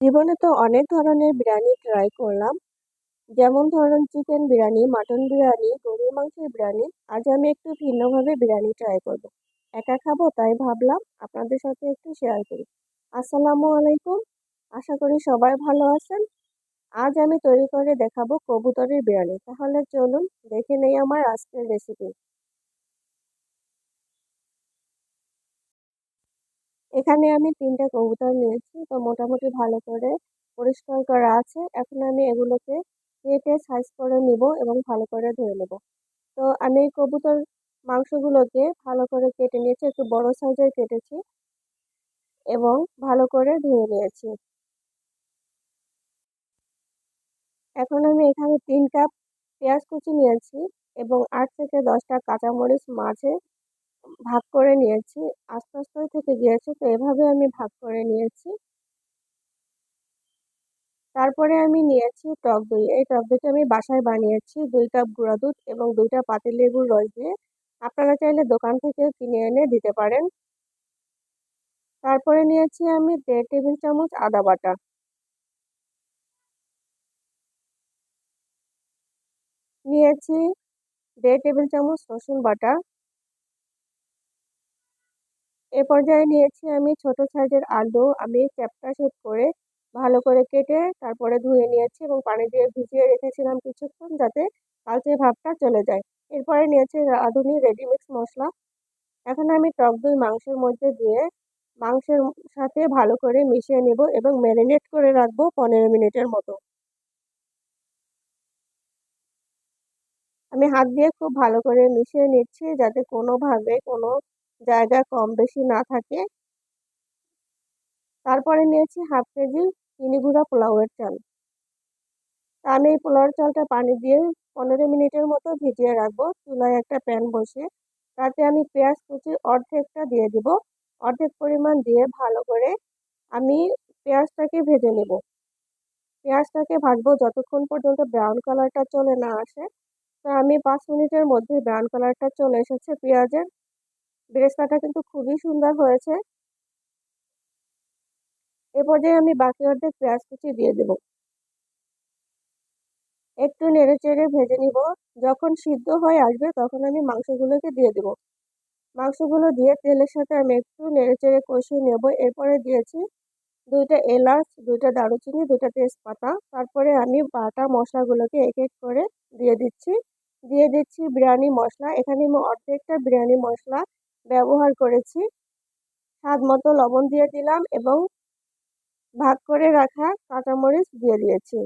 জীবনে তো অনেক ধরনের বিরিয়ানি ট্রাই করলাম। যেমন ধরুন চিকেন বিরিয়ানি মাটন বিরিয়ানি, গরুর মাংসের বিরিয়ানি। আজ আমি একটু ভিন্নভাবে বিরিয়ানি ট্রাই করব। একা খাব তাই ভাবলাম আপনাদের সাথে একটু শেয়ার করি। আসসালামু আলাইকুম। আশা করি সবাই ভালো আছেন। আজ আমি তৈরি করে দেখাবো কবুতরের বিরিয়ানি। তাহলে চলুন দেখে নেই আমার আজকের রেসিপি এখানে আমি তিনটা কবুতর নিয়েছি, তো মোটামুটি ভালো করে পরিষ্কার করা আছে। এখন আমি এগুলোকে কেটে সাইজ করে নিব এবং ভালো করে ধুয়ে নেব। তো আমি এই কবুতর মাংসগুলোকে ভালো করে কেটে নিয়েছি, একটু বড় সাইজের কেটেছি এবং ভালো করে ধুয়ে নিয়েছি। এখন আমি এখানে তিন কাপ পেঁয়াজ কুচি নিয়েছি এবং আট থেকে দশটা কাঁচামরিচ মাঝে ভাগ করে নিয়েছি, আস্তে আস্তে থেকে গিয়েছে, তো এভাবে আমি ভাগ করে নিয়েছি। তারপরে আমি নিয়েছি টক দই। এই টক দইটা আমি বাসায় বানিয়েছি দুই কাপ গুঁড়া দুধ এবং দুইটা পাতিলেবুর রস দিয়ে। আপনারা চাইলে দোকান থেকে কিনে এনে দিতে পারেন। তারপরে নিয়েছি আমি দেড় টেবিল চামচ আদা বাটা। নিয়েছি দেড় টেবিল চামচ রসুন বাটা। এ পর্যায়ে নিয়েছি আমি ছোট সাইজের আলু। আমি চ্যাপটা শেপ করে ভালো করে কেটে তারপরে ধুয়ে নিয়েছি এবং পানি দিয়ে ভিজিয়ে রেখেছিলাম কিছুক্ষণ যাতে কালচে ভাবটা চলে যায়। এরপরে নিয়েছি রাঁধুনি রেডিমিক্স মশলা। এখন আমি টক দই মাংসের মধ্যে দিয়ে মাংসের সাথে ভালো করে মিশিয়ে নেব এবং ম্যারিনেট করে রাখব পনেরো মিনিটের মতো। আমি হাত দিয়ে খুব ভালো করে মিশিয়ে নিচ্ছি যাতে কোনোভাবে কোনো জায়গা কম বেশি না থাকে। তারপরে নিয়েছি হাফ কেজি চিনি গুঁড়া পোলাওয়ের চাল। আমি এই পোলাওয়ের চালটা পানি দিয়ে পনেরো মিনিটের মতো ভিজিয়ে রাখব। চুলায় একটা প্যান বসে তাতে আমি পেঁয়াজ কুচি অর্ধেকটা দিয়ে দিব। অর্ধেক পরিমাণ দিয়ে ভালো করে আমি পেঁয়াজটাকে ভেজে নেব। পেঁয়াজটাকে ভাজবো যতক্ষণ পর্যন্ত ব্রাউন কালারটা চলে না আসে। তো আমি পাঁচ মিনিটের মধ্যে ব্রাউন কালারটা চলে এসেছে পেঁয়াজের। বেরেস্তাটা কিন্তু খুবই সুন্দর হয়েছে। এ পর্যায়ে আমি বাকি অর্ধেক পেঁয়াজ কুচি দিয়ে দেব। একটু নেড়ে চেড়ে ভেজে নিব। যখন সিদ্ধ হয়ে আসবে তখন আমি মাংসগুলোকে দিয়ে দেব। মাংসগুলো দিয়ে তেলের সাথে আমি একটু নেড়ে চেড়ে কষিয়ে নেব। এরপরে দিয়েছি দুইটা এলাচ, দুইটা দারুচিনি, দুইটা তেজপাতা। তারপরে আমি বাটা মশলাগুলোকে এক এক করে দিয়ে দিচ্ছি। দিয়ে দিচ্ছি বিরিয়ানি মশলা। এখানে আমি অর্ধেকটা বিরিয়ানি মশলা ব্যবহার করেছি। স্বাদ মতো লবণ দিয়ে দিলাম এবং ভাগ করে রাখা কাঁচামরিচ দিয়ে দিয়েছি।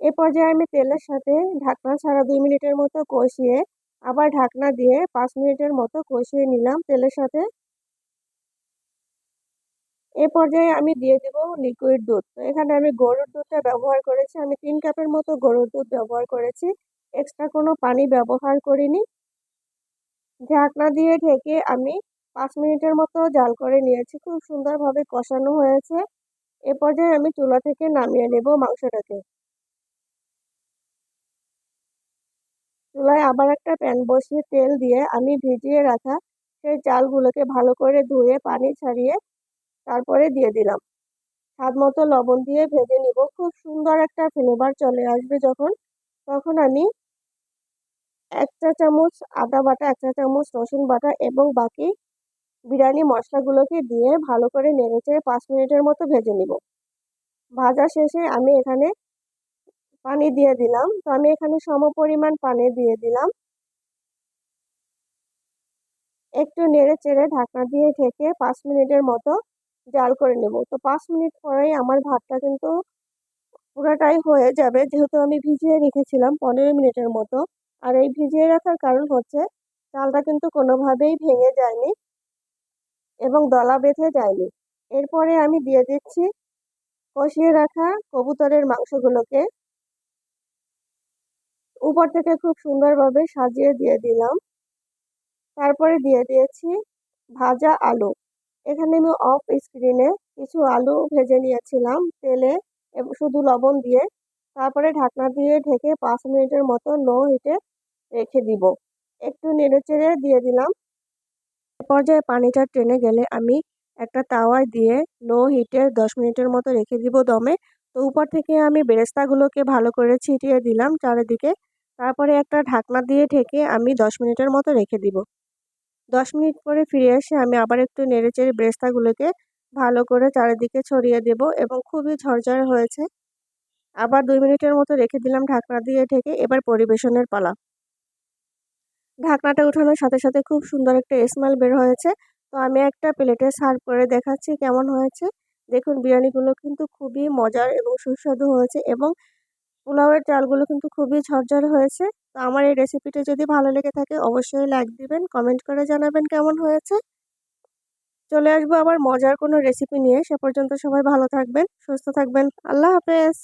এ পর্যায়ে আমি তেলের সাথে ঢাকনা ছাড়া দুই মিনিটের মতো কষিয়ে আবার ঢাকনা দিয়ে পাঁচ মিনিটের মতো কষিয়ে নিলাম তেলের সাথে। এ পর্যায়ে আমি দিয়ে দেব লিকুইড দুধ। তো এখানে আমি গরুর দুধটা ব্যবহার করেছি। আমি তিন কাপের মতো গরুর দুধ ব্যবহার করেছি। এক্সট্রা কোনো পানি ব্যবহার করিনি। ঢাকনা দিয়ে ঢেকে আমি পাঁচ মিনিটের মতো জাল করে নিয়েছি। খুব সুন্দরভাবে কষানো হয়েছে। এ পর্যায়ে আমি চুলা থেকে নামিয়ে নেব মাংসটাকে। চুলায় আবার একটা প্যান বসিয়ে তেল দিয়ে আমি ভিজিয়ে রাখা সেই চালগুলোকে ভালো করে ধুয়ে, পানি ছাড়িয়ে তারপরে দিয়ে দিলাম। স্বাদ মতো লবণ দিয়ে ভেজে নিব। খুব সুন্দর একটা ফ্লেভার চলে আসবে যখন, তখন আমি এক চা চামচ আদা বাটা এক চা চামচ রসুন বাটা এবং বাকি বিরিয়ানি মশলাগুলোকে দিয়ে ভালো করে নেড়েচেড়ে পাঁচ মিনিটের মতো ভেজে নিব। ভাজা শেষে আমি এখানে পানি দিয়ে দিলাম। তো আমি এখানে সম পরিমাণ পানি দিয়ে দিলাম। একটু নেড়ে চেড়ে ঢাকনা দিয়ে ঢেকে পাঁচ মিনিটের মতো জাল করে নেব। তো পাঁচ মিনিট পরেই আমার ভাতটা কিন্তু পুরোটাই হয়ে যাবে। যেহেতু আমি ভিজিয়ে রেখেছিলাম পনেরো মিনিটের মতো। আর এই ভিজিয়ে রাখার কারণ হচ্ছে চালটা কিন্তু কোনোভাবেই ভেঙে যায়নি এবং দলা বেঁধে যায়নি। এরপরে আমি দিয়ে দিচ্ছি কষিয়ে রাখা কবুতরের মাংসগুলোকে। উপর থেকে খুব সুন্দরভাবে সাজিয়ে দিয়ে দিলাম। তারপরে দিয়ে দিয়েছি ভাজা আলু। এখানে আমি অফ স্ক্রিনে কিছু আলু ভেজে নিয়েছিলাম তেলে শুধু লবণ দিয়ে। তারপরে ঢাকনা দিয়ে ঢেকে পাঁচ মিনিটের মতো লো হিটে রেখে দিব। একটু নেড়ে চেড়ে দিয়ে দিলাম। পর্যায়ে পানিটা টেনে গেলে আমি একটা তাওয়ায় দিয়ে লো হিটে দশ মিনিটের মতো রেখে দিব দমে। তো উপর থেকে আমি বেরেস্তাগুলোকে ভালো করে ছিটিয়ে দিলাম চারিদিকে। তারপরে একটা ঢাকনা দিয়ে ঢেকে আমি দশ মিনিটের মতো রেখে দিব। দশ মিনিট পরে ফিরে এসে আমি আবার একটু নেড়েচেড়ে বেরেস্তাগুলোকে ভালো করে চারিদিকে ছড়িয়ে দেব এবং খুবই ঝরঝরে হয়েছে। আবার দুই মিনিটের মতো রেখে দিলাম ঢাকনা দিয়ে ঢেকে এবার পরিবেশনের পালা। ঢাকনাটা উঠানোর সাথে সাথে খুব সুন্দর একটা স্মেল বের হয়েছে। তো আমি একটা প্লেটে সার্ভ করে দেখাচ্ছি কেমন হয়েছে। দেখুন, বিরিয়ানিগুলো কিন্তু খুবই মজার এবং সুস্বাদু হয়েছে এবং পোলাওয়ের চালগুলো কিন্তু খুবই ঝরঝর হয়েছে। তো আমার এই রেসিপিটা যদি ভালো লেগে থাকে, অবশ্যই লাইক দিবেন কমেন্ট করে জানাবেন কেমন হয়েছে। চলে আসব আবার মজার কোনো রেসিপি নিয়ে। সে পর্যন্ত সবাই ভালো থাকবেন, সুস্থ থাকবেন। আল্লাহ হাফেজ।